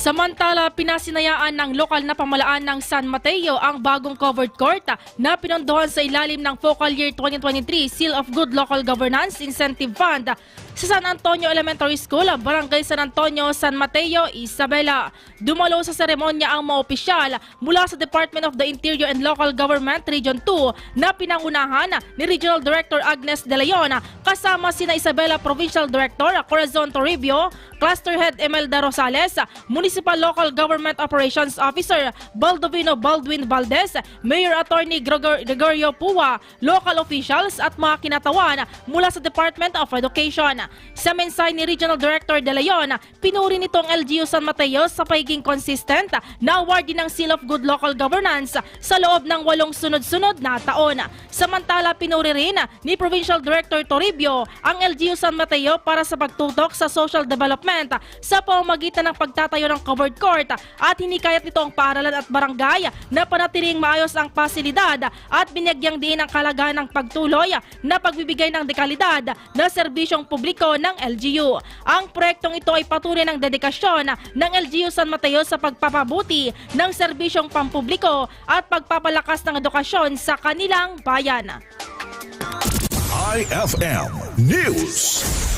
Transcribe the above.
Samantala, pinasinayaan ng lokal na pamalaan ng San Mateo ang bagong covered court na pinondohan sa ilalim ng Focal Year 2023 Seal of Good Local Governance Incentive Fund sa San Antonio Elementary School, Barangay San Antonio, San Mateo, Isabela. Dumalo sa seremonya ang mga opisyal mula sa Department of the Interior and Local Government Region 2 na pinangunahan ni Regional Director Agnes De Leon kasama sina Isabela Provincial Director Corazon Toribio, Cluster Head Emelda Rosales, Municipal Local Government Operations Officer Baldovino Baldwin Valdez, Mayor Attorney Gregor- Gregorio Pua, local officials at mga kinatawan mula sa Department of Education. Sa mensahe ni Regional Director De Leon, pinuri nitong LGU San Mateo sa pagiging consistent na award ng Seal of Good Local Governance sa loob ng walong sunod-sunod na taon. Samantala, pinuri rin ni Provincial Director Toribio ang LGU San Mateo para sa pagtutok sa social development sa pamamagitan ng pagtatayo ng covered court at hinikayat nito ang paaralan at barangay na panatiling maayos ang pasilidad at binagyang diin ang kalagahan ng pagtuloy na pagbibigay ng dekalidad na serbisyong publiko ng LGU. Ang proyektong ito ay patuloy ng dedikasyon ng LGU San Mateo sa pagpapabuti ng serbisyong pampubliko at pagpapalakas ng edukasyon sa kanilang bayan. IFM News.